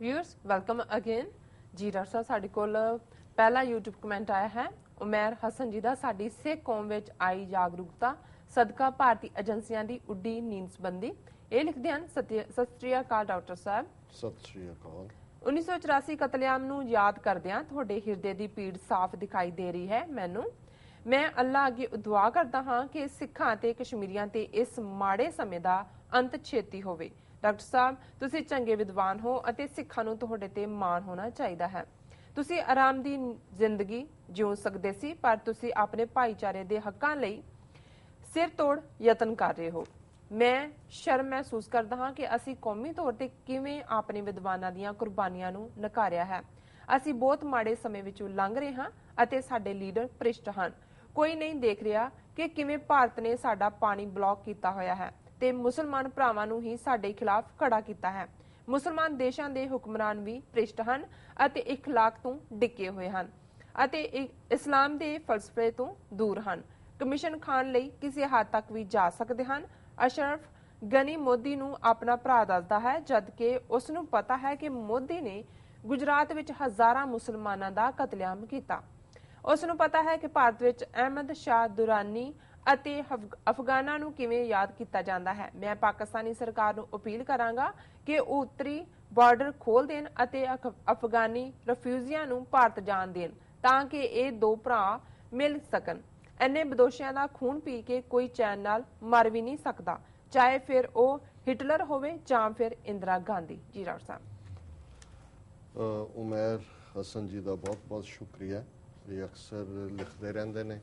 Viewers welcome again ਜੀ doctor ਸਾਡੇ ਕੋਲ ਪਹਿਲਾ YouTube ਕਮੈਂਟ ਆਇਆ ਹੈ। ਉਮਰ ਹਸਨ ਜੀ ਦਾ ਸਾਡੀ ਸਿੱਖ ਕੌਮ ਵਿੱਚ ਆਈ ਜਾਗਰੂਕਤਾ ਸਦਕਾ ਭਾਰਤੀ ਏਜੰਸੀਆਂ ਦੀ ਉੱਡੀ ਨੀਂਦ ਸੰਬੰਧੀ। ਇਹ ਲਿਖਦੇ ਹਨ ਸਤਿ ਸਤਿ ਸ੍ਰੀ ਅਕਾਲ ਡਾਕਟਰ ਸਾਹਿਬ। ਸਤਿ ਸ਼੍ਰੀ ਅਕਾਲ। 1984 ਕਤਲੇਆਮ ਨੂੰ ਯਾਦ ਕਰਦਿਆਂ ਤੁਹਾਡੇ ਹਿਰਦੇ ਦੀ ਪੀੜ ਸਾਫ਼ ਦਿਖਾਈ ਦੇ ਰਹੀ ਹੈ ਮੈਨੂੰ। ਮੈਂ ਅੱਲਾ ਅੱਗੇ ਦੁਆ ਕਰਦਾ ਹਾਂ ਕਿ ਸਿੱਖਾਂ ਤੇ ਕਸ਼ਮੀਰੀਆਂ ਤੇ ਇਸ ਮਾੜੇ ਸਮੇਂ ਦਾ ਅੰਤ ਛੇਤੀ ਹੋਵੇ। ਡਾਕਟਰ ਸਾਹਿਬ, ਤੁਸੀਂ ਚੰਗੇ ਵਿਦਵਾਨ ਹੋ ਅਤੇ ਸਿੱਖਾਂ ਨੂੰ ਤੁਹਾਡੇ ਤੇ ਮਾਣ ਹੋਣਾ ਚਾਹੀਦਾ ਹੈ। ਤੁਸੀਂ ਆਰਾਮ ਦੀ ਜ਼ਿੰਦਗੀ ਜਿਉ ਸਕਦੇ ਸੀ, ਪਰ ਤੁਸੀਂ ਆਪਣੇ ਭਾਈਚਾਰੇ ਦੇ ਹੱਕਾਂ ਲਈ ਸਿਰ ਤੋੜ ਯਤਨ ਕਰ ਰਹੇ ਹੋ। ਮੈਂ ਸ਼ਰਮ ਮਹਿਸੂਸ ਕਰਦਾ ਹਾਂ ਕਿ ਅਸੀਂ ਕੌਮੀ ਤੌਰ ਤੇ ਕਿਵੇਂ ਆਪਣੇ ਵਿਦਵਾਨਾਂ ਦੀਆਂ ਕੁਰਬਾਨੀਆਂ ਨੂੰ ਨਕਾਰਿਆ ਹੈ। ਅਸੀਂ ਬਹੁਤ ਮਾੜੇ ਸਮੇਂ ਵਿੱਚੋਂ ਲੰਘ ਰਹੇ ਹਾਂ ਅਤੇ ਸਾਡੇ ਲੀਡਰ ਭ੍ਰਿਸ਼ਟ ਹਨ। ਕੋਈ ਨਹੀਂ ਦੇਖ ਰਿਹਾ ਕਿ ਕਿਵੇਂ ਭਾਰਤ ਨੇ ਸਾਡਾ ਪਾਣੀ ਬਲੌਕ ਕੀਤਾ ਹੋਇਆ ਹੈ। ਤੇ ਮੁਸਲਮਾਨ ਭਰਾਵਾਂ ਨੂੰ ਹੀ ਸਾਡੇ ਖਿਲਾਫ ਖੜਾ ਕੀਤਾ ਹੈ। ਮੁਸਲਮਾਨ ਦੇਸ਼ਾਂ ਦੇ ਹੁਕਮਰਾਨ ਵੀ ਭ੍ਰਿਸ਼ਟ ਹਨ ਅਤੇ ਇਖਲਾਕ ਤੋਂ ਡਿੱਕੇ ਹੋਏ ਹਨ ਅਤੇ ਇਸਲਾਮ ਦੇ ਫਲਸਫੇ ਤੋਂ ਦੂਰ ਹਨ। ਕਮਿਸ਼ਨ ਖਾਨ ਲਈ ਕਿਸੇ ਹੱਦ ਤੱਕ ਵੀ ਜਾ ਸਕਦੇ ਹਨ? ਅਸ਼ਰਫ ਗਨੀ ਮੋਦੀ ਨੂੰ ਆਪਣਾ ਭਰਾ ਦੱਸਦਾ ਹੈ, ਜਦਕਿ ਉਸ ਨੂੰ ਪਤਾ ਹੈ ਕਿ ਮੋਦੀ ਨੇ ਗੁਜਰਾਤ ਵਿੱਚ ਹਜ਼ਾਰਾਂ ਮੁਸਲਮਾਨਾਂ ਦਾ ਕਤਲੇਆਮ ਕੀਤਾ। ਉਸ ਨੂੰ ਪਤਾ ਹੈ ਕਿ ਭਾਰਤ ਵਿੱਚ ਅਹਿਮਦ ਸ਼ਾਹ ਦੁਰਾਨੀ ਅਤੇ ਅਫਗਾਨਾਂ ਨੂੰ ਕਿਵੇਂ ਯਾਦ ਕੀਤਾ ਜਾਂਦਾ ਹੈ? ਮੈਂ ਪਾਕਿਸਤਾਨੀ ਸਰਕਾਰ ਨੂੰ ਅਪੀਲ ਕਰਾਂਗਾ ਕਿ ਉਹ ਉੱਤਰੀ ਬਾਰਡਰ ਖੋਲ ਦੇਣ ਅਤੇ ਅਫਗਾਨੀ ਰਫਿਊਜੀਆਂ ਨੂੰ ਭਾਰਤ ਜਾਣ ਦੇਣ ਤਾਂ ਕਿ ਇਹ ਦੋ ਭਰਾ ਮਿਲ ਸਕਣ। ਐਨੇ ਬਦੋਸ਼ੀਆਂ ਦਾ ਖੂਨ ਪੀ ਕੇ ਕੋਈ ਚੈਨ ਨਾਲ ਮਰ ਵੀ ਨਹੀਂ ਸਕਦਾ, ਚਾਹੇ ਫਿਰ ਉਹ ਹਿਟਲਰ ਹੋਵੇ ਜਾਂ ਫਿਰ ਇੰਦਰਾ ਗਾਂਧੀ। ਜੀ ਡਾਕਟਰ ਸਾਹਿਬ। ਉਮਰ ਹਸਨ ਜੀ ਦਾ ਬਹੁਤ-ਬਹੁਤ ਸ਼ੁਕਰੀਆ। ਇਹ ਅਕਸਰ ਲਿਖਦੇ ਰਹਿੰਦੇ ਨੇ।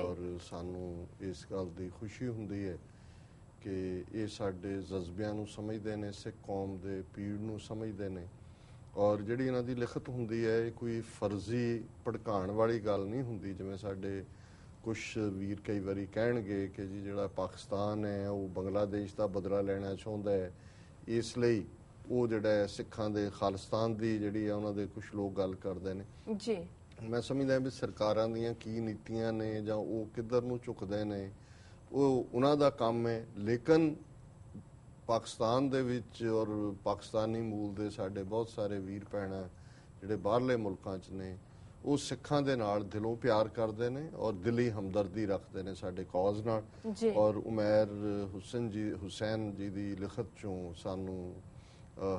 ਔਰ ਸਾਨੂੰ ਇਸ ਗੱਲ ਦੀ ਖੁਸ਼ੀ ਹੁੰਦੀ ਹੈ ਕਿ ਇਹ ਸਾਡੇ ਜਜ਼ਬਿਆਂ ਨੂੰ ਸਮਝਦੇ ਨੇ ਸਿੱਖ ਕੌਮ ਦੇ ਪੀੜ ਨੂੰ ਸਮਝਦੇ ਨੇ। ਔਰ ਜਿਹੜੀ ਇਹਨਾਂ ਦੀ ਲਿਖਤ ਹੁੰਦੀ ਹੈ ਇਹ ਕੋਈ ਫਰਜ਼ੀ ਭੜਕਾਉਣ ਵਾਲੀ ਗੱਲ ਨਹੀਂ ਹੁੰਦੀ ਜਿਵੇਂ ਸਾਡੇ ਕੁਝ ਵੀਰ ਕਈ ਵਾਰੀ ਕਹਿਣਗੇ ਕਿ ਜੀ ਜਿਹੜਾ ਪਾਕਿਸਤਾਨ ਹੈ ਉਹ ਬੰਗਲਾਦੇਸ਼ ਦਾ ਬਦਲਾ ਲੈਣਾ ਚਾਹੁੰਦਾ ਹੈ। ਇਸ ਲਈ ਉਹ ਜਿਹੜਾ ਸਿੱਖਾਂ ਦੇ ਖਾਲਿਸਤਾਨ ਦੀ ਜਿਹੜੀ ਹੈ ਉਹਨਾਂ ਦੇ ਕੁਝ ਲੋਕ ਗੱਲ ਕਰਦੇ ਨੇ। ਜੀ। ਮੈਂ ਸਮਝਦਾ ਵੀ ਸਰਕਾਰਾਂ ਦੀਆਂ ਕੀ ਨੀਤੀਆਂ ਨੇ ਜਾਂ ਉਹ ਕਿੱਧਰ ਨੂੰ ਝੁਕਦੇ ਨੇ। ਉਹ ਉਹਨਾਂ ਦਾ ਕੰਮ ਹੈ ਲੇਕਿਨ ਪਾਕਿਸਤਾਨ ਦੇ ਵਿੱਚ ਔਰ ਪਾਕਿਸਤਾਨੀ ਮੂਲ ਦੇ ਸਾਡੇ ਬਹੁਤ ਸਾਰੇ ਵੀਰ ਭੈਣਾਂ ਜਿਹੜੇ ਬਾਹਰਲੇ ਮੁਲਕਾਂ 'ਚ ਨੇ ਉਹ ਸਿੱਖਾਂ ਦੇ ਨਾਲ ਦਿਲੋਂ ਪਿਆਰ ਕਰਦੇ ਨੇ ਔਰ ਦਿਲੀ ਹਮਦਰਦੀ ਰੱਖਦੇ ਨੇ ਸਾਡੇ ਕੌਜ਼ ਨਾਲ। ਔਰ ਉਮਰ ਹੁਸੈਨ ਜੀ ਹੁਸੈਨ ਜੀ ਦੀ ਲਿਖਤ ਚੋਂ ਸਾਨੂੰ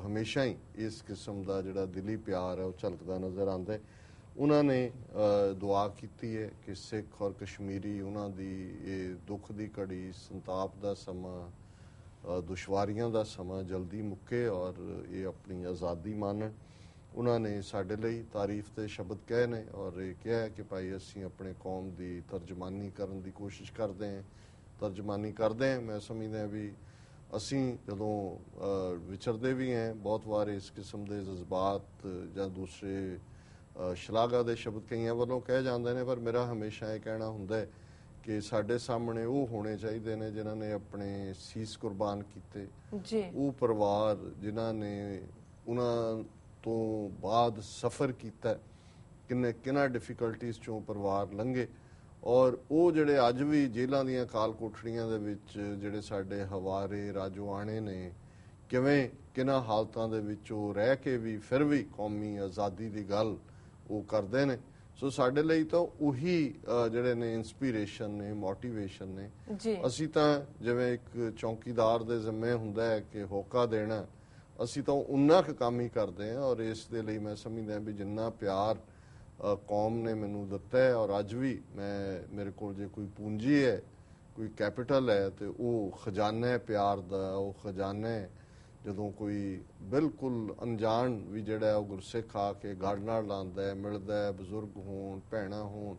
ਹਮੇਸ਼ਾ ਹੀ ਇਸ ਕਿਸਮ ਦਾ ਜਿਹੜਾ ਦਿਲੀ ਪਿਆਰ ਹੈ ਉਹ ਝਲਕਦਾ ਨਜ਼ਰ ਆਉਂਦਾ ਹੈ। ਉਹਨਾਂ ਨੇ ਦੁਆ ਕੀਤੀ ਹੈ ਕਿ ਸਿੱਖ ਔਰ ਕਸ਼ਮੀਰੀ ਉਹਨਾਂ ਦੀ ਇਹ ਦੁੱਖ ਦੀ ਘੜੀ, ਸੰਤਾਪ ਦਾ ਸਮਾਂ ਦੁਸ਼ਵਾਰੀਆਂ ਦਾ ਸਮਾਂ ਜਲਦੀ ਮੁੱਕੇ ਔਰ ਇਹ ਆਪਣੀ ਆਜ਼ਾਦੀ ਮਾਣਨ ਉਹਨਾਂ ਨੇ ਸਾਡੇ ਲਈ ਤਾਰੀਫ ਤੇ ਸ਼ਬਦ ਕਹੇ ਨੇ ਔਰ ਇਹ ਕਿਹਾ ਕਿ ਭਾਈ ਅਸੀਂ ਆਪਣੇ ਕੌਮ ਦੀ ਤਰਜਮਾਨੀ ਕਰਨ ਦੀ ਕੋਸ਼ਿਸ਼ ਕਰਦੇ ਹਾਂ। ਤਰਜਮਾਨੀ ਕਰਦੇ ਹਾਂ। ਮੈਂ ਸਮਝਦਾ ਵੀ ਅਸੀਂ ਜਦੋਂ ਵਿਚਰਦੇ ਵੀ ਹਾਂ, ਬਹੁਤ ਵਾਰ ਇਸ ਕਿਸਮ ਦੇ ਜਜ਼ਬਾਤ ਜਾਂ ਦੂਸਰੇ ਸ਼ਲਾਘਾ ਦੇ ਸ਼ਬਦ ਕਈਆਂ ਵੱਲੋਂ ਕਹੇ ਜਾਂਦੇ ਨੇ ਪਰ ਮੇਰਾ ਹਮੇਸ਼ਾ ਇਹ ਕਹਿਣਾ ਹੁੰਦਾ ਹੈ ਕਿ ਸਾਡੇ ਸਾਹਮਣੇ ਉਹ ਹੋਣੇ ਚਾਹੀਦੇ ਨੇ ਜਿਨ੍ਹਾਂ ਨੇ ਆਪਣੇ ਸੀਸ ਕੁਰਬਾਨ ਕੀਤੇ। ਜੀ। ਉਹ ਪਰਿਵਾਰ ਜਿਨ੍ਹਾਂ ਨੇ ਉਹਨਾਂ ਤੋਂ ਬਾਅਦ ਸਫ਼ਰ ਕੀਤਾ ਕਿੰਨੇ ਕਿੰਨਾ ਡਿਫਿਕਲਟੀਆਂ ਚੋਂ ਪਰਿਵਾਰ ਲੰਘੇ। ਔਰ ਉਹ ਜਿਹੜੇ ਅੱਜ ਵੀ ਜੇਲ੍ਹਾਂ ਦੀਆਂ ਕਾਲ ਕੋਠੜੀਆਂ ਦੇ ਵਿੱਚ ਜਿਹੜੇ ਸਾਡੇ ਹਵਾਰੇ ਰਾਜਵਾਨੇ ਨੇ ਕਿਵੇਂ ਕਿੰਨਾ ਹਾਲਤਾਂ ਦੇ ਵਿੱਚ ਉਹ ਰਹਿ ਕੇ ਵੀ ਫਿਰ ਵੀ ਕੌਮੀ ਆਜ਼ਾਦੀ ਦੀ ਗੱਲ ਉਹ ਕਰਦੇ ਨੇ। ਸੋ ਸਾਡੇ ਲਈ ਤਾਂ ਉਹੀ ਜਿਹੜੇ ਨੇ ਇਨਸਪੀਰੇਸ਼ਨ ਨੇ ਮੋਟੀਵੇਸ਼ਨ ਨੇ। ਅਸੀਂ ਤਾਂ ਜਿਵੇਂ ਇੱਕ ਚੌਕੀਦਾਰ ਦੇ ਜ਼ਿੰਮੇ ਹੁੰਦਾ ਹੈ ਕਿ ਹੋਕਾ ਦੇਣਾ ਅਸੀਂ ਤਾਂ ਉਨਾ ਕੁ ਕੰਮ ਹੀ ਕਰਦੇ ਹਾਂ ਔਰ ਇਸ ਦੇ ਲਈ ਮੈਂ ਸਮਝਦਾ ਵੀ ਜਿੰਨਾ ਪਿਆਰ ਕੌਮ ਨੇ ਮੈਨੂੰ ਦਿੱਤਾ ਹੈ ਔਰ ਅੱਜ ਵੀ ਮੈਂ ਮੇਰੇ ਕੋਲ ਜੇ ਕੋਈ ਪੂੰਜੀ ਹੈ ਕੋਈ ਕੈਪੀਟਲ ਹੈ ਤੇ ਉਹ ਖਜ਼ਾਨਾ ਹੈ ਪਿਆਰ ਦਾ ਉਹ ਖਜ਼ਾਨਾ ਹੈ। ਜਦੋਂ ਕੋਈ ਬਿਲਕੁਲ ਅਣਜਾਣ ਵੀ ਜਿਹੜਾ ਉਹ ਗੁਰਸਿੱਖ ਆ ਕੇ ਗੜ ਨਾਲ ਲਾਉਂਦਾ ਹੈ ਮਿਲਦਾ ਹੈ ਬਜ਼ੁਰਗ ਹੋਣ ਭੈਣਾਂ ਹੋਣ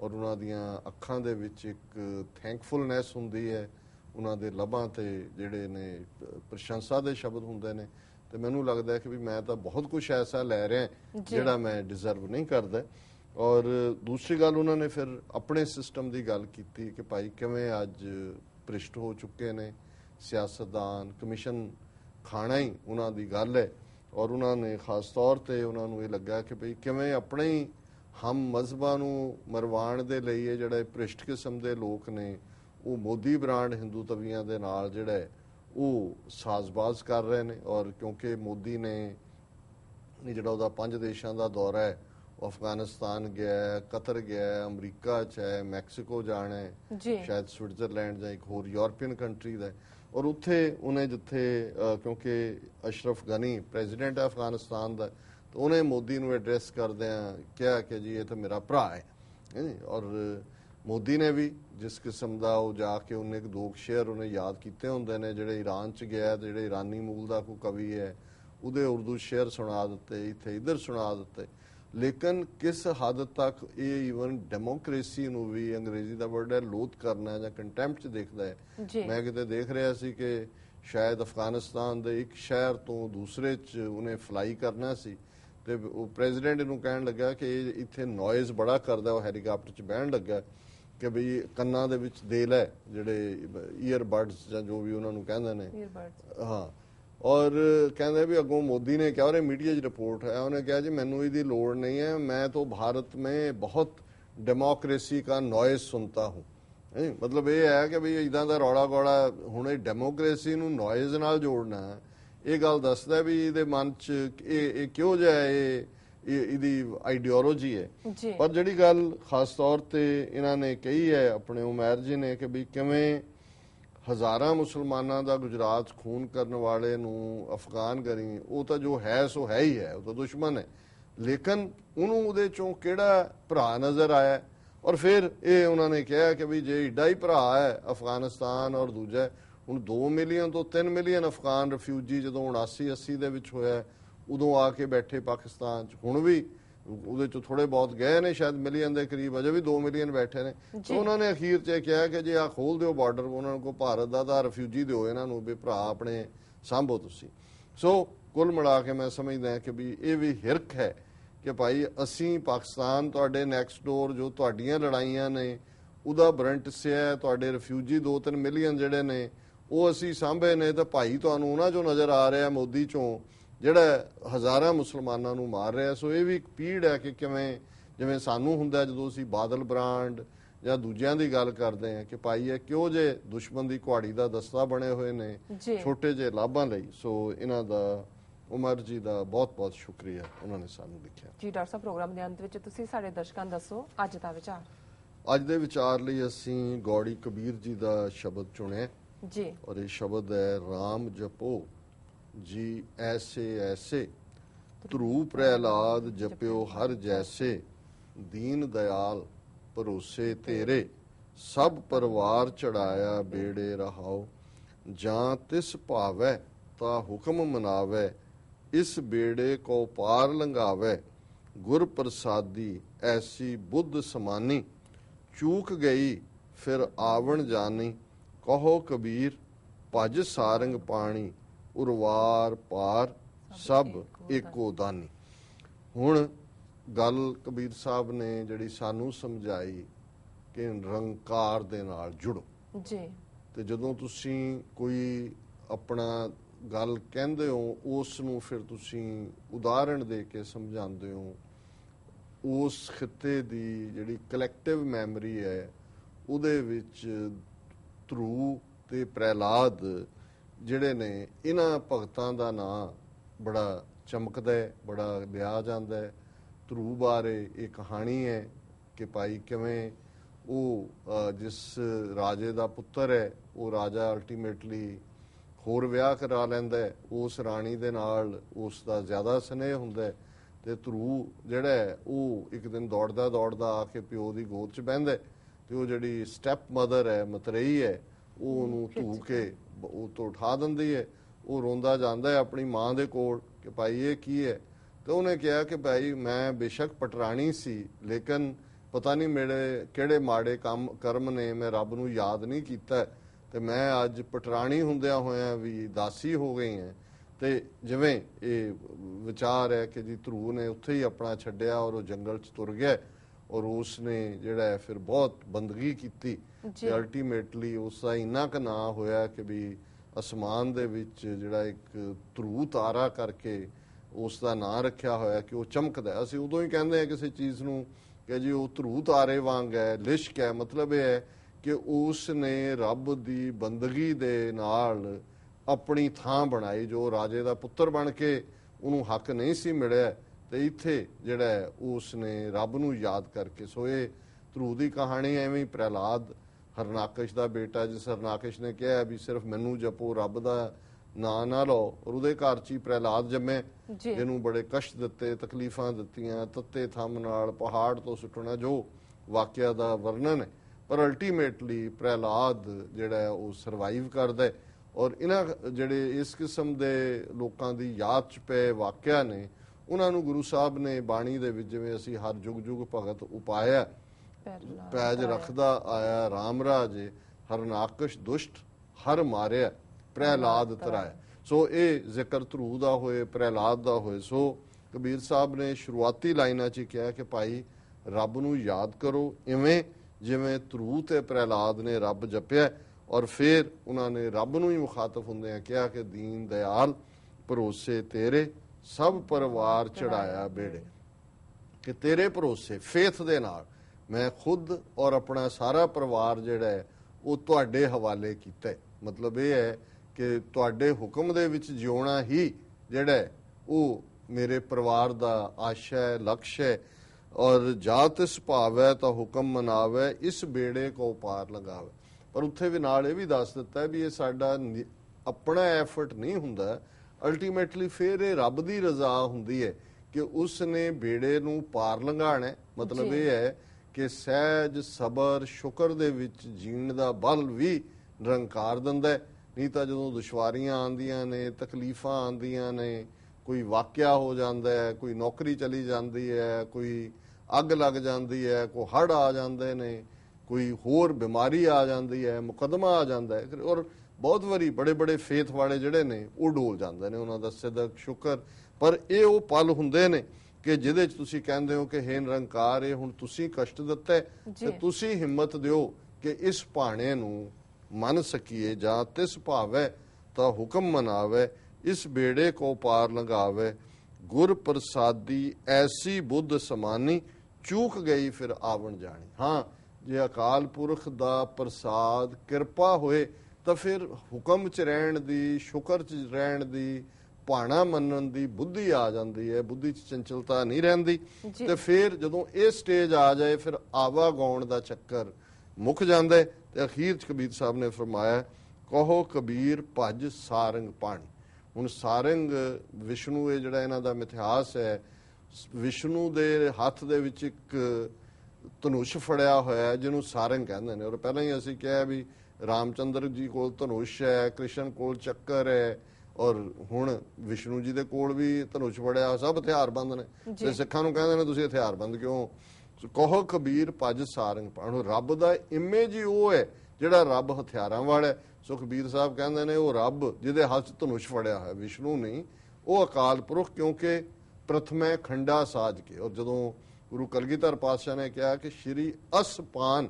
ਔਰ ਉਹਨਾਂ ਦੀਆਂ ਅੱਖਾਂ ਦੇ ਵਿੱਚ ਇੱਕ ਥੈਂਕਫੁਲਨੈਸ ਹੁੰਦੀ ਹੈ ਉਹਨਾਂ ਦੇ ਲਬਾਂ ਤੇ ਜਿਹੜੇ ਨੇ ਪ੍ਰਸ਼ੰਸਾ ਦੇ ਸ਼ਬਦ ਹੁੰਦੇ ਨੇ ਤੇ ਮੈਨੂੰ ਲੱਗਦਾ ਹੈ ਕਿ ਵੀ ਮੈਂ ਤਾਂ ਬਹੁਤ ਕੁਝ ਐਸਾ ਲੈ ਰਿਹਾ। ਜਿਹੜਾ ਮੈਂ ਡਿਜ਼ਰਵ ਨਹੀਂ ਕਰਦਾ ਔਰ ਦੂਸਰੀ ਗੱਲ ਉਹਨਾਂ ਨੇ ਫਿਰ ਆਪਣੇ ਸਿਸਟਮ ਦੀ ਗੱਲ ਕੀਤੀ ਕਿ ਭਾਈ ਕਿਵੇਂ ਅੱਜ ਭ੍ਰਿਸ਼ਟ ਹੋ ਚੁੱਕੇ ਨੇ ਸਿਆਸਤਦਾਨ ਕਮਿਸ਼ਨ ਖਾਣਾ ਹੀ ਉਹਨਾਂ ਦੀ ਗੱਲ ਹੈ। ਔਰ ਉਹਨਾਂ ਨੇ ਖਾਸ ਤੌਰ ਤੇ ਉਹਨਾਂ ਨੂੰ ਇਹ ਲੱਗਾ ਕਿ ਭਈ ਕਿਵੇਂ ਆਪਣੇ ਹੀ ਹਮ ਮਜ਼ਹਬਾਂ ਨੂੰ ਮਰਵਾਣ ਦੇ ਲਈ ਇਹ ਜਿਹੜੇ ਭ੍ਰਿਸ਼ਟ ਕਿਸਮ ਦੇ ਲੋਕ ਨੇ ਉਹ ਮੋਦੀ ਬ੍ਰਾਂਡ ਹਿੰਦੂ ਤਵੀਆਂ ਦੇ ਨਾਲ ਜਿਹੜਾ ਉਹ ਸਾਜ਼ਬਾਜ਼ ਕਰ ਰਹੇ ਨੇ। ਔਰ ਕਿਉਂਕਿ ਮੋਦੀ ਨੇ ਜਿਹੜਾ ਉਹਦਾ ਪੰਜ ਦੇਸ਼ਾਂ ਦਾ ਦੌਰਾ ਹੈ ਉਹ ਅਫਗਾਨਿਸਤਾਨ ਗਿਆ ਹੈ, ਕਤਰ ਗਿਆ ਹੈ, ਅਮਰੀਕਾ ਚ ਹੈ ਮੈਕਸੀਕੋ ਜਾਣਾ ਹੈ ਸ਼ਾਇਦ ਸਵਿਟਜ਼ਰਲੈਂਡ ਜਾਂ ਇੱਕ ਹੋਰ ਯੂਰਪੀਅਨ ਕੰਟਰੀ ਦਾ। ਔਰ ਉੱਥੇ ਉਹਨੇ ਜਿੱਥੇ ਕਿਉਂਕਿ ਅਸ਼ਰਫ ਗਨੀ ਪ੍ਰੈਜ਼ੀਡੈਂਟ ਹੈ ਅਫਗਾਨਿਸਤਾਨ ਦਾ, ਤਾਂ ਉਹਨੇ ਮੋਦੀ ਨੂੰ ਐਡਰੈਸ ਕਰਦਿਆਂ ਕਿਹਾ ਕਿ ਜੀ ਇਹ ਤਾਂ ਮੇਰਾ ਭਰਾ ਹੈ ਔਰ ਮੋਦੀ ਨੇ ਵੀ ਜਿਸ ਕਿਸਮ ਦਾ ਉਹ ਜਾ ਕੇ ਉਹਨੇ ਇੱਕ ਦੋ ਸ਼ੇਅਰ ਉਹਨੇ ਯਾਦ ਕੀਤੇ ਹੁੰਦੇ ਨੇ, ਜਿਹੜੇ ਈਰਾਨ ਚ ਗਿਆ, ਜਿਹੜੇ ਈਰਾਨੀ ਮੂਲ ਦਾ ਕੋਈ ਕਵੀ ਹੈ, ਉਹਦੇ ਉਰਦੂ ਸ਼ੇਅਰ ਸੁਣਾ ਦਿੱਤੇ, ਇੱਥੇ ਇੱਧਰ ਸੁਣਾ ਦਿੱਤੇ। ਲੇਕਿਨ ਕਿਸ ਹੱਦ ਤੱਕ ਇਹ ਇਵਨ ਡੈਮੋਕ੍ਰੇਸੀ ਨੂੰ ਵੀ ਅੰਗਰੇਜ਼ੀ ਦਾ ਵਰਡ ਹੈ ਲੋਥ ਕਰਨਾ ਜਾਂ ਕੰਟੈਂਪਟ ਚ ਦੇਖਦਾ ਹੈ। ਮੈਂ ਕਿਤੇ ਦੇਖ ਰਿਹਾ ਸੀ ਕਿ ਸ਼ਾਇਦ ਅਫਗਾਨਿਸਤਾਨ ਦੇ ਇੱਕ ਸ਼ਹਿਰ ਤੋਂ ਦੂਸਰੇ ਚ ਉਹਨੇ ਫਲਾਈ ਕਰਨਾ ਸੀ ਤੇ ਉਹ ਪ੍ਰੈਜ਼ੀਡੈਂਟ ਨੂੰ ਕਹਿਣ ਲੱਗਾ ਕਿ ਇਹ ਇੱਥੇ ਨੋਇਜ਼ ਬੜਾ ਕਰਦਾ ਉਹ ਹੈਲੀਕਾਪਟਰ ਚ ਬਹਿਣ ਲੱਗਾ ਕਿ ਬਈ ਕੰਨਾਂ ਦੇ ਵਿੱਚ ਦੇ ਲੈ ਜਿਹੜੇ ਈਅਰ ਬਡਸ ਜਾਂ ਜੋ ਵੀ ਉਹਨਾਂ ਨੂੰ ਕਹਿੰਦੇ ਨੇ। ਹਾਂ। ਔਰ ਕਹਿੰਦੇ ਵੀ ਅਗੋਂ ਮੋਦੀ ਨੇ ਕਿਹਾ ਔਰ ਇਹ ਮੀਡੀਆ 'ਚ ਰਿਪੋਰਟ ਹੈ ਉਹਨੇ ਕਿਹਾ ਜੀ ਮੈਨੂੰ ਇਹਦੀ ਲੋੜ ਨਹੀਂ ਹੈ ਮੈਂ ਤਾਂ ਭਾਰਤ ਮੇਂ ਬਹੁਤ ਡੈਮੋਕ੍ਰੇਸੀ ਦਾ ਨੋਇਸ ਸੁਣਤਾ ਹੂੰ। ਮਤਲਬ ਇਹ ਹੈ ਕਿ ਵੀ ਇਦਾਂ ਦਾ ਰੌਲਾ ਗੋਲਾ ਹੁਣ ਇਹ ਡੈਮੋਕ੍ਰੇਸੀ ਨੂੰ ਨੋਇਜ਼ ਨਾਲ ਜੋੜਨਾ ਇਹ ਗੱਲ ਦੱਸਦਾ ਵੀ ਇਹਦੇ ਮਨ 'ਚ ਇਹ ਇਹ ਕਿਉਂ ਜਾਏ ਇਹ ਇਹਦੀ ਆਈਡੀਓਲੋਜੀ ਹੈ। ਪਰ ਜਿਹੜੀ ਗੱਲ ਖਾਸ ਤੌਰ ਤੇ ਇਹਨਾਂ ਨੇ ਕਹੀ ਹੈ ਆਪਣੇ ਉਮਰ ਜੀ ਨੇ ਕਿ ਵੀ ਕਿਵੇਂ ਹਜ਼ਾਰਾਂ ਮੁਸਲਮਾਨਾਂ ਦਾ ਗੁਜਰਾਤ ਖੂਨ ਕਰਨ ਵਾਲੇ ਨੂੰ ਅਫਗਾਨ ਕਰੀ, ਉਹ ਤਾਂ ਜੋ ਹੈ ਸੋ ਹੈ ਹੀ ਹੈ, ਉਹ ਤਾਂ ਦੁਸ਼ਮਣ ਹੈ। ਲੇਕਿਨ ਉਹਨੂੰ ਉਹਦੇ ਚੋਂ ਕਿਹੜਾ ਭਰਾ ਨਜ਼ਰ ਆਇਆ? ਔਰ ਫਿਰ ਇਹ ਉਹਨਾਂ ਨੇ ਕਿਹਾ ਕਿ ਵੀ ਜੇ ਏਡਾ ਹੀ ਭਰਾ ਹੈ ਅਫਗਾਨਿਸਤਾਨ ਔਰ ਦੂਜਾ ਹੁਣ 2 ਮਿਲੀਅਨ ਤੋਂ 3 ਮਿਲੀਅਨ ਅਫਗਾਨ ਰਿਫਿਊਜੀ ਜਦੋਂ 79 80 ਦੇ ਵਿੱਚ ਹੋਇਆ, ਉਦੋਂ ਆ ਕੇ ਬੈਠੇ ਪਾਕਿਸਤਾਨ 'ਚ, ਹੁਣ ਵੀ ਉਹਦੇ ਚ ਥੋੜੇ ਬਹੁਤ ਗਏ ਨੇ ਸ਼ਾਇਦ ਮਿਲੀਅਨ ਦੇ ਕਰੀਬ ਅਜੇ ਵੀ 2 ਮਿਲੀਅਨ ਬੈਠੇ ਨੇ। ਤੇ ਉਹਨਾਂ ਨੇ ਅਖੀਰ 'ਚ ਇਹ ਕਿਹਾ ਕਿ ਜੇ ਆ ਖੋਲ ਦਿਓ ਬਾਰਡਰ ਉਹਨਾਂ ਨੂੰ ਕੋ ਭਾਰਤ ਦਾ ਤਾਂ ਰਿਫਿਊਜੀ ਦਿਓ ਇਹਨਾਂ ਨੂੰ ਵੀ ਭਰਾ ਆਪਣੇ ਸੰਭੋ ਤੁਸੀਂ। ਸੋ ਕੁੱਲ ਮਿਲਾ ਕੇ ਮੈਂ ਸਮਝਦਾ ਕਿ ਵੀ ਇਹ ਵੀ ਹਿਰਖ ਹੈ ਕਿ ਭਾਈ ਅਸੀਂ ਪਾਕਿਸਤਾਨ ਤੁਹਾਡੇ ਨੈਕਸਟ ਡੋਰ ਜੋ ਤੁਹਾਡੀਆਂ ਲੜਾਈਆਂ ਨੇ ਉਹਦਾ ਬਰੰਟ ਸਿਆ ਤੁਹਾਡੇ ਰਿਫਿਊਜੀ 2-3 ਮਿਲੀਅਨ ਜਿਹੜੇ ਨੇ ਉਹ ਅਸੀਂ ਸਾਂਭੇ ਨੇ ਤਾਂ ਭਾਈ ਤੁਹਾਨੂੰ ਉਹਨਾਂ ਚੋਂ ਨਜ਼ਰ ਆ ਰਿਹਾ ਮੋਦੀ ਚੋਂ ਜਿਹੜਾ ਹਜ਼ਾਰਾਂ ਮੁਸਲਮਾਨਾਂ ਨੂੰ ਮਾਰ ਰਿਹਾ ਸੋ ਇਹ ਵੀ ਇੱਕ ਪੀੜ ਹੈ ਕਿ ਕਿਵੇਂ ਜਿਵੇਂ ਸਾਨੂੰ ਹੁੰਦਾ ਜਦੋਂ ਅਸੀਂ ਬਾਦਲ ਬ੍ਰਾਂਡ ਜਾਂ ਦੂਜਿਆਂ ਦੀ ਗੱਲ ਕਰਦੇ ਹਾਂ ਕਿ ਭਾਈ ਇਹ ਕਿਉਂ ਜੇ ਦੁਸ਼ਮਣ ਦੀ ਕੁਹਾੜੀ ਦਾ ਦਸਤਾ ਬਣੇ ਹੋਏ ਨੇ ਛੋਟੇ ਜਿਹੇ ਲਾਭਾਂ ਲਈ। ਸੋ ਇਹਨਾਂ ਦਾ ਉਮਰ ਜੀ ਦਾ ਬਹੁਤ ਬਹੁਤ ਸ਼ੁਕਰੀਆ ਉਹਨਾਂ ਨੇ ਸਾਨੂੰ ਲਿਖਿਆ ਜੀ ਡਾਕਟਰ ਸਾਹਿਬ ਪ੍ਰੋਗਰਾਮ ਦੇ ਅੰਤ ਵਿੱਚ ਤੁਸੀਂ ਸਾਡੇ ਦਰਸ਼ਕਾਂ ਨੂੰ ਦੱਸੋ ਅੱਜ ਦਾ ਵਿਚਾਰ। ਅੱਜ ਦੇ ਵਿਚਾਰ ਲਈ ਅਸੀਂ ਗੌੜੀ ਕਬੀਰ ਜੀ ਦਾ ਸ਼ਬਦ ਚੁਣਿਆ। ਜੀ। ਔਰ ਇਹ ਸ਼ਬਦ ਹੈ RAM ਜਪੋ। ਜੀ ਐਸੇ ਐਸੇ ਧਰੂ ਪ੍ਰਹਿਲਾਦ ਜਪਿਓ ਹਰ ਜੈਸੇ, ਦੀਨ ਦਿਆਲ ਭਰੋਸੇ ਤੇਰੇ, ਸਭ ਪਰਿਵਾਰ ਚੜਾਇਆ ਬੇੜੇ ਰਹਾਓ, ਜਾਂ ਤਿਸ ਭਾਵੈ ਤਾ ਹੁਕਮ ਮਨਾਵੇ, ਇਸ ਬੇੜੇ ਕੋ ਪਾਰ ਲੰਘਾਵੇ, ਗੁਰ ਪ੍ਰਸਾਦੀ ਐਸੀ ਬੁੱਧ ਸਮਾਨੀ, ਚੂਕ ਗਈ ਫਿਰ ਆਵਣ ਜਾਣੀ ਕਹੋ ਕਬੀਰ, ਭਜ ਸਾਰੰਗ ਪਾਣੀ ਉਰਵਾਰ ਪਾਰ ਸਭ ਏਕੋ ਦਾਨੀ। ਹੁਣ ਗੱਲ ਕਬੀਰ ਸਾਹਿਬ ਨੇ ਜਿਹੜੀ ਸਾਨੂੰ ਸਮਝਾਈ ਕਿ ਨਿਰੰਕਾਰ ਦੇ ਨਾਲ ਜੁੜੋ। ਜੀ। ਤੇ ਜਦੋਂ ਤੁਸੀਂ ਕੋਈ ਆਪਣਾ ਗੱਲ ਕਹਿੰਦੇ ਹੋ ਉਸ ਨੂੰ ਫਿਰ ਤੁਸੀਂ ਉਦਾਹਰਣ ਦੇ ਕੇ ਸਮਝਾਉਂਦੇ ਹੋ ਉਸ ਖਿੱਤੇ ਦੀ ਜਿਹੜੀ ਕਲੈਕਟਿਵ ਮੈਮਰੀ ਹੈ ਉਹਦੇ ਵਿੱਚ ਧਰੂ ਤੇ ਪ੍ਰਹਿਲਾਦ ਜਿਹੜੇ ਨੇ ਇਹਨਾਂ ਭਗਤਾਂ ਦਾ ਨਾਂ ਬੜਾ ਚਮਕਦਾ ਹੈ ਬੜਾ ਲਿਆ ਜਾਂਦਾ ਹੈ। ਧਰੂ ਬਾਰੇ ਇਹ ਕਹਾਣੀ ਹੈ ਕਿ ਭਾਈ ਕਿਵੇਂ ਉਹ ਜਿਸ ਰਾਜੇ ਦਾ ਪੁੱਤਰ ਹੈ ਉਹ ਰਾਜਾ ਅਲਟੀਮੇਟਲੀ ਹੋਰ ਵਿਆਹ ਕਰਾ ਲੈਂਦਾ ਹੈ। ਉਸ ਰਾਣੀ ਦੇ ਨਾਲ ਉਸ ਦਾ ਜ਼ਿਆਦਾ ਸਨੇਹ ਹੁੰਦਾ ਹੈ ਤੇ ਧਰੂ ਜਿਹੜਾ ਉਹ ਇੱਕ ਦਿਨ ਦੌੜਦਾ ਦੌੜਦਾ ਆ ਕੇ ਪਿਓ ਦੀ ਗੋਦ 'ਚ ਬਹਿੰਦਾ ਹੈ ਤੇ ਉਹ ਜਿਹੜੀ ਸਟੈਪ ਮਦਰ ਹੈ ਮਤਰੇਈ ਹੈ ਉਹ ਉਹਨੂੰ ਧੂ ਕੇ। ਉਹ ਤੋਂ ਉਠਾ ਦਿੰਦੀ ਹੈ ਉਹ ਰੋਂਦਾ ਜਾਂਦਾ ਹੈ ਆਪਣੀ ਮਾਂ ਦੇ ਕੋਲ ਕਿ ਭਾਈ ਇਹ ਕੀ ਹੈ ਤੇ ਉਹਨੇ ਕਿਹਾ ਕਿ ਭਾਈ ਮੈਂ ਬੇਸ਼ੱਕ ਪਟਰਾਣੀ ਸੀ, ਲੇਕਿਨ ਪਤਾ ਨਹੀਂ ਮੇਰੇ ਕਿਹੜੇ ਮਾੜੇ ਕੰਮ, ਕਰਮ ਨੇ ਮੈਂ ਰੱਬ ਨੂੰ ਯਾਦ ਨਹੀਂ ਕੀਤਾ। ਤੇ ਮੈਂ ਅੱਜ ਪਟਰਾਣੀ ਹੁੰਦਿਆਂ ਹੋਇਆਂ ਵੀ ਦਾਸੀ ਹੋ ਗਈ ਹਾਂ ਤੇ ਜਿਵੇਂ ਇਹ ਵਿਚਾਰ ਹੈ ਕਿ ਜੀ ਧਰੂ ਨੇ ਉੱਥੇ ਹੀ ਆਪਣਾ ਛੱਡਿਆ ਔਰ ਉਹ ਜੰਗਲ 'ਚ ਤੁਰ ਗਿਆ। ਔਰ ਉਸ ਨੇ ਜਿਹੜਾ ਹੈ ਫਿਰ ਬਹੁਤ ਬੰਦਗੀ ਕੀਤੀ। ਤੇ ਅਲਟੀਮੇਟਲੀ ਉਸ ਦਾ ਇੰਨਾ ਕ ਨਾਂ ਹੋਇਆ ਕਿ ਵੀ ਅਸਮਾਨ ਦੇ ਵਿੱਚ ਜਿਹੜਾ ਇੱਕ ਧਰੂ ਤਾਰਾ ਕਰਕੇ ਉਸ ਦਾ ਨਾਂ ਰੱਖਿਆ ਹੋਇਆ ਕਿ ਉਹ ਚਮਕਦਾ ਹੈ। ਅਸੀਂ ਉਦੋਂ ਹੀ ਕਹਿੰਦੇ ਆ ਕਿਸੇ ਚੀਜ਼ ਨੂੰ ਕਿ ਜੀ ਉਹ ਧਰੂ ਤਾਰੇ ਵਾਂਗ ਹੈ ਲਿਸ਼ਕ ਹੈ ਮਤਲਬ ਇਹ ਹੈ ਕਿ ਉਸ ਨੇ ਰੱਬ ਦੀ ਬੰਦਗੀ ਦੇ ਨਾਲ ਆਪਣੀ ਥਾਂ ਬਣਾਈ ਜੋ ਰਾਜੇ ਦਾ ਪੁੱਤਰ ਬਣ ਕੇ ਉਹਨੂੰ ਹੱਕ ਨਹੀਂ ਸੀ ਮਿਲਿਆ ਤੇ ਇੱਥੇ ਜਿਹੜਾ ਉਸ ਨੇ ਰੱਬ ਨੂੰ ਯਾਦ ਕਰਕੇ ਸੋ ਇਹ ਧਰੂ ਦੀ ਕਹਾਣੀ ਐਵੇਂ ਹੀ ਪ੍ਰਹਿਲਾਦ ਹਰਨਾਕਸ਼ ਦਾ ਬੇਟਾ ਜਿਸ ਹਰਨਾਕਸ਼ ਨੇ ਕਿਹਾ ਵੀ ਸਿਰਫ ਮੈਨੂੰ ਜਪੋ ਰੱਬ ਦਾ ਨਾਂ ਨਾ ਲਓ। ਔਰ ਉਹਦੇ ਘਰ ਚ ਹੀ ਪ੍ਰਹਿਲਾਦ ਜੰਮੇ ਜਿਹਨੂੰ ਬੜੇ ਕਸ਼ਟ ਦਿੱਤੇ ਤਕਲੀਫਾਂ ਦਿੱਤੀਆਂ ਤੱਤੇ ਥੰਮ ਨਾਲ ਪਹਾੜ ਤੋਂ ਸੁੱਟਣਾ ਜੋ ਵਾਕਿਆ ਦਾ ਵਰਣਨ ਹੈ। ਪਰ ਅਲਟੀਮੇਟਲੀ ਪ੍ਰਹਿਲਾਦ ਜਿਹੜਾ ਉਹ ਸਰਵਾਈਵ ਕਰਦਾ ਔਰ ਇਹਨਾਂ ਜਿਹੜੇ ਇਸ ਕਿਸਮ ਦੇ ਲੋਕਾਂ ਦੀ ਯਾਦ ਚ ਪਏ ਵਾਕਿਆ ਨੇ ਉਹਨਾਂ ਨੂੰ ਗੁਰੂ ਸਾਹਿਬ ਨੇ ਬਾਣੀ ਦੇ ਵਿੱਚ ਜਿਵੇਂ ਅਸੀਂ ਹਰ ਜੁਗ ਜੁਗ ਭਗਤ ਉਪਾਇਆ ਪੈਜ ਰੱਖਦਾ ਆਇਆ RAM ਰਾਜੇ ਹਰਨਾਕਸ਼ ਦੁਸ਼ਟ ਹਰ ਮਾਰਿਆ ਪ੍ਰਹਿਲਾਦ ਤਰਾਇਆ। ਸੋ ਇਹ ਜ਼ਿਕਰ ਧਰੂ ਦਾ ਹੋਏ ਪ੍ਰਹਿਲਾਦ ਦਾ ਹੋਏ। ਸੋ ਕਬੀਰ ਸਾਹਿਬ ਨੇ ਸ਼ੁਰੂਆਤੀ ਲਾਈਨਾਂ 'ਚ ਕਿਹਾ ਕਿ ਭਾਈ ਰੱਬ ਨੂੰ ਯਾਦ ਕਰੋ ਇਵੇਂ ਜਿਵੇਂ ਧਰੂ ਤੇ ਪ੍ਰਹਿਲਾਦ ਨੇ ਰੱਬ ਜਪਿਆ ਔਰ ਫਿਰ ਉਹਨਾਂ ਨੇ ਰੱਬ ਨੂੰ ਹੀ ਮੁਖਾਤਬ ਹੁੰਦੇ ਆ ਕਿਹਾ ਕਿ ਦੀਨ ਦਇਆਲ ਭਰੋਸੇ ਤੇਰੇ ਸਭ ਪਰਿਵਾਰ ਚੜਾਇਆ ਬੇੜੇ ਕਿ ਤੇਰੇ ਭਰੋਸੇ, ਫੇਥ ਦੇ ਨਾਲ ਮੈਂ ਖੁਦ ਔਰ ਆਪਣਾ ਸਾਰਾ ਪਰਿਵਾਰ ਜਿਹੜਾ ਹੈ, ਉਹ ਤੁਹਾਡੇ ਹਵਾਲੇ ਕੀਤਾ ਮਤਲਬ ਇਹ ਹੈ ਕਿ ਤੁਹਾਡੇ ਹੁਕਮ ਦੇ ਵਿੱਚ ਜਿਉਣਾ ਹੀ ਜਿਹੜਾ ਉਹ ਮੇਰੇ ਪਰਿਵਾਰ ਦਾ ਆਸ਼ਾ ਹੈ, ਲਕਸ਼ ਹੈ। ਔਰ ਜਾਤ ਇਸ ਭਾਵੈ, ਤਾਂ ਹੁਕਮ ਮਨਾਵੇ, ਇਸ ਬੇੜੇ ਕੋ ਪਾਰ ਲਗਾਵੇ। ਪਰ ਉੱਥੇ ਵੀ ਨਾਲ ਇਹ ਵੀ ਦੱਸ ਦਿੱਤਾ ਵੀ ਇਹ ਸਾਡਾ ਨਿ- ਆਪਣਾ ਐਫਰਟ ਨਹੀਂ ਹੁੰਦਾ ਅਲਟੀਮੇਟਲੀ ਫਿਰ ਇਹ ਰੱਬ ਦੀ ਰਜ਼ਾ ਹੁੰਦੀ ਹੈ ਕਿ ਉਸ ਨੇ ਬੇੜੇ ਨੂੰ ਪਾਰ ਲੰਘਾਣਾ। ਮਤਲਬ। ਇਹ ਹੈ ਕਿ ਸਹਿਜ ਸਬਰ ਸ਼ੁਕਰ ਦੇ ਵਿੱਚ ਜੀਣ ਦਾ ਬਲ ਵੀ ਨਿਰੰਕਾਰ ਦਿੰਦਾ ਹੈ ਨਹੀਂ ਤਾਂ ਜਦੋਂ ਦੁਸ਼ਵਾਰੀਆਂ ਆਉਂਦੀਆਂ ਨੇ ਤਕਲੀਫਾਂ ਆਉਂਦੀਆਂ ਨੇ ਕੋਈ ਵਾਕਿਆ ਹੋ ਜਾਂਦਾ ਹੈ ਕੋਈ ਨੌਕਰੀ ਚਲੀ ਜਾਂਦੀ ਹੈ ਕੋਈ ਅੱਗ ਲੱਗ ਜਾਂਦੀ ਹੈ ਕੋਈ ਹੜ ਆ ਜਾਂਦੇ ਨੇ ਕੋਈ ਹੋਰ ਬਿਮਾਰੀ ਆ ਜਾਂਦੀ ਹੈ ਮੁਕਦਮਾ ਆ ਜਾਂਦਾ ਹੈ ਔਰ ਬਹੁਤ ਵਾਰੀ ਬੜੇ ਬੜੇ ਫੇਥ ਵਾਲੇ ਜਿਹੜੇ ਨੇ ਉਹ ਡੋਲ ਜਾਂਦੇ ਨੇ ਉਹਨਾਂ ਦਾ ਸਿਦਕ ਸ਼ੁਕਰ। ਪਰ ਇਹ ਉਹ ਪਲ ਹੁੰਦੇ ਨੇ ਕਿ ਜਿਹਦੇ ਚ ਤੁਸੀਂ ਕਹਿੰਦੇ ਹੋ ਕਿ ਹੈ ਨਿਰੰਕਾਰ ਇਹ ਹੁਣ ਤੁਸੀਂ ਕਸ਼ਟ ਦਿੱਤਾ। ਤੇ ਤੁਸੀਂ ਹਿੰਮਤ ਦਿਓ ਕਿ ਇਸ ਭਾਣੇ ਨੂੰ ਮੰਨ ਸਕੀਏ ਜਾਂ ਤਿਸ ਭਾਵੈ ਤਾਂ ਹੁਕਮ ਮਨਾਵੇ ਇਸ ਬੇੜੇ ਕੋ ਪਾਰ ਲੰਘਾਵੇ। ਗੁਰ ਪ੍ਰਸਾਦੀ ਐਸੀ ਬੁੱਧ ਸਮਾਨੀ ਚੂਕ ਗਈ ਫਿਰ ਆਵਣ ਜਾਣੀ। ਹਾਂ ਜੇ ਅਕਾਲ ਪੁਰਖ ਦਾ ਪ੍ਰਸਾਦ ਕਿਰਪਾ ਹੋਏ ਤਾਂ ਫਿਰ ਹੁਕਮ ਚ ਰਹਿਣ ਦੀ ਸ਼ੁਕਰ ਚ ਰਹਿਣ ਦੀ ਭਾਣਾ ਮੰਨਣ ਦੀ ਬੁੱਧੀ ਆ ਜਾਂਦੀ ਹੈ ਬੁੱਧੀ ਚ ਚੰਚਲਤਾ ਨਹੀਂ ਰਹਿੰਦੀ। ਤੇ ਫਿਰ ਜਦੋਂ ਇਹ ਸਟੇਜ ਆ ਜਾਏ ਫਿਰ ਆਵਾ ਗਾਉਣ ਦਾ ਚੱਕਰ ਮੁੱਕ ਜਾਂਦਾ ਤੇ ਅਖੀਰ ਚ ਕਬੀਰ ਸਾਹਿਬ ਨੇ ਫਰਮਾਇਆ ਕਹੋ ਕਬੀਰ ਭਜ ਸਾਰੰਗ ਪਾਣੀ। ਹੁਣ ਸਾਰੰਗ ਵਿਸ਼ਨੂੰ ਇਹ ਜਿਹੜਾ ਇਹਨਾਂ ਦਾ ਮਿਥਿਹਾਸ ਹੈ ਵਿਸ਼ਨੂੰ ਦੇ ਹੱਥ ਦੇ ਵਿੱਚ ਇੱਕ ਧਨੁਸ਼ ਫੜਿਆ ਹੋਇਆ ਜਿਹਨੂੰ ਸਾਰੰਗ ਕਹਿੰਦੇ ਨੇ। ਔਰ ਪਹਿਲਾਂ ਹੀ ਅਸੀਂ ਕਿਹਾ ਵੀ ਰਾਮਚੰਦਰ ਜੀ ਕੋਲ ਧਨੁਸ਼ ਹੈ ਕ੍ਰਿਸ਼ਨ ਕੋਲ ਚੱਕਰ ਹੈ ਔਰ ਹੁਣ ਵਿਸ਼ਨੂੰ ਜੀ ਦੇ ਕੋਲ ਵੀ ਧਨੁਸ਼ ਫੜਿਆ ਸਭ ਹਥਿਆਰਬੰਦ ਨੇ। ਤੇ ਸਿੱਖਾਂ ਨੂੰ ਕਹਿੰਦੇ ਨੇ ਤੁਸੀਂ ਹਥਿਆਰਬੰਦ ਕਿਉਂ? ਕਹੋ ਕਬੀਰ ਭਜ ਸਾਰੰਗ ਪਾਣੋ ਰੱਬ ਦਾ ਇਮੇਜ ਹੀ ਉਹ ਹੈ ਜਿਹੜਾ ਰੱਬ ਹਥਿਆਰਾਂ ਵਾਲਾ ਹੈ। ਸੋ ਕਬੀਰ ਸਾਹਿਬ ਕਹਿੰਦੇ ਨੇ ਉਹ ਰੱਬ ਜਿਹਦੇ ਹੱਥ 'ਚ ਧਨੁਸ਼ ਫੜਿਆ ਹੋਇਆ ਵਿਸ਼ਨੂੰ ਨਹੀਂ ਉਹ ਅਕਾਲ ਪੁਰਖ ਕਿਉਂਕਿ ਪ੍ਰਥਮੇ ਖੰਡਾ ਸਾਜ ਕੇ। ਔਰ ਜਦੋਂ ਗੁਰੂ ਕਲਗੀਧਰ ਪਾਤਸ਼ਾਹ ਨੇ ਕਿਹਾ ਕਿ ਸ਼੍ਰੀ ਅਸਪਾਨ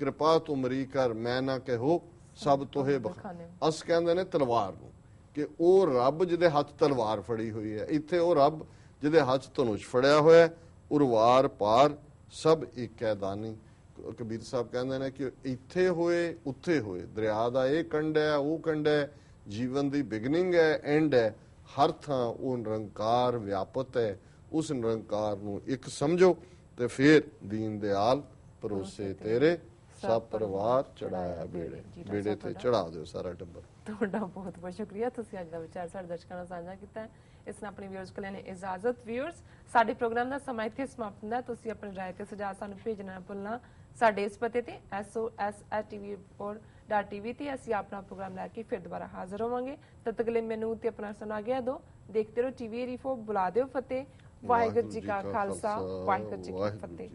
ਕਿਰਪਾ ਤੁਮਰੀ ਕਰ ਮੈਂ ਨਾ ਕਹੋ ਸਭ ਤੋਹੇ ਬਖਾਨੇ ਬਖਾਨੇ। ਅਸ ਕਹਿੰਦੇ ਨੇ ਤਲਵਾਰ ਨੂੰ ਕਿ ਉਹ ਰੱਬ ਜਿਹਦੇ ਹੱਥ ਤਲਵਾਰ ਫੜੀ ਹੋਈ ਹੈ ਇੱਥੇ ਉਹ ਰੱਬ ਜਿਹਦੇ ਹੱਥ ਧਨੁਸ਼ ਫੜਿਆ ਹੋਇਆ ਉਰਵਾਰ ਪਾਰ ਸਭ ਇੱਕ ਹੈ ਦਾਨੀ। ਕਬੀਰ ਸਾਹਿਬ ਕਹਿੰਦੇ ਨੇ ਕਿ ਇੱਥੇ ਹੋਏ ਉੱਥੇ ਹੋਏ। ਦਰਿਆ ਦਾ ਇਹ ਕੰਢ ਹੈ ਉਹ ਕੰਢ ਹੈ ਜੀਵਨ ਦੀ ਬਿਗਨਿੰਗ ਹੈ ਐਂਡ ਹੈ। ਹਰ ਥਾਂ ਉਹ ਨਿਰੰਕਾਰ ਵਿਆਪਤ ਹੈ ਉਸ ਨਿਰੰਕਾਰ ਨੂੰ ਇੱਕ ਸਮਝੋ ਤੇ ਫਿਰ ਦੀਨ ਦਿਆਲ ਭਰੋਸੇ ਤੇਰੇ। ਸਭ ਪਰਿਵਾਰ ਚੜਾਇਆ ਬੇੜੇ। ਬੇੜੇ। ਤੇ। ਚੜਾ ਦਿਓ ਸਾਰਾ ਟੱਬਰ। ਤੁਹਾਡਾ ਬਹੁਤ ਬਹੁਤ ਸ਼ੁਕਰੀਆ। ਤੁਸੀਂ ਅੱਜ ਦਾ ਵਿਚਾਰ ਸਾਡੇ ਦਰਸ਼ਕਾਂ ਨਾਲ ਸਾਂਝਾ ਕੀਤਾ। ਇਸ ਨਾਲ ਆਪਣੇ ਵਿਊਅਰਸ ਕੋਲ ਲੈਣੇ ਇਜਾਜ਼ਤ। ਵਿਊਅਰਸ ਸਾਡੇ ਪ੍ਰੋਗਰਾਮ ਦਾ ਸਮਾਂ ਇੱਥੇ ਸਮਾਪਤ ਹੁੰਦਾ। ਤੁਸੀਂ ਆਪਣੀ ਰਾਏ ਤੇ ਸੁਝਾਅ ਸਾਨੂੰ ਭੇਜਣਾ ਨਾ ਭੁੱਲਣਾ। ਸਾਡੇ ਇਸ ਪਤੇ ਤੇ sos@tvport.tv ਤੇ ਅਸੀਂ ਆਪਣਾ ਪ੍ਰੋਗਰਾਮ ਲੈ ਕੇ ਫਿਰ ਦੁਬਾਰਾ ਹਾਜ਼ਰ ਹੋਵਾਂਗੇ। ਤਦ ਤੱਕ ਲਈ ਮੈਨੂੰ ਤੇ ਆਪਣਾ ਸੁਣਾ ਗਿਆ ਦੋ ਦੇਖਦੇ ਰਹੋ ਟੀਵੀ ਰੀਫੋ ਬੁਲਾ ਦਿਓ ਫਤਿਹ। ਵਾਹਿਗੁਰੂ ਜੀ ਕਾ ਖਾਲਸਾ। ਵਾਹਿਗੁਰੂ ਜੀ ਕੀ ਫਤਿਹ।